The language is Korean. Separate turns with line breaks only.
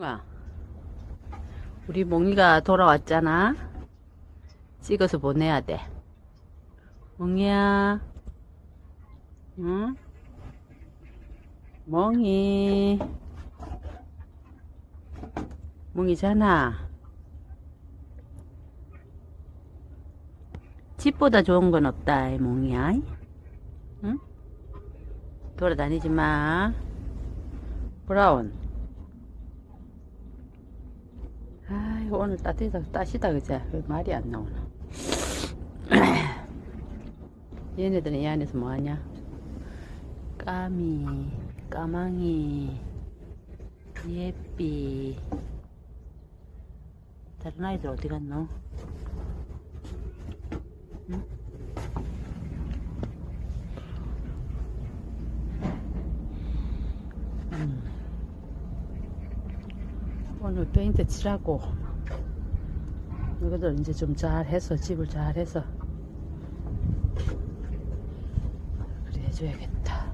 몽아, 우리 몽이가 돌아왔잖아. 찍어서 보내야 돼. 몽이야, 응? 몽이, 몽이잖아. 집보다 좋은 건 없다, 이 몽이야. 응? 돌아다니지 마. 브라운. 아이고, 오늘 따뜻하다, 따시다, 그제? 왜 말이 안 나오나? 얘네들은 이 안에서 뭐 하냐? 까미, 까망이, 예삐. 다른 아이들 어디 갔노? 응? 음. 오늘 페인트 칠하고 이것들 이제 좀 잘해서 집을 잘해서. 그래 해줘야겠다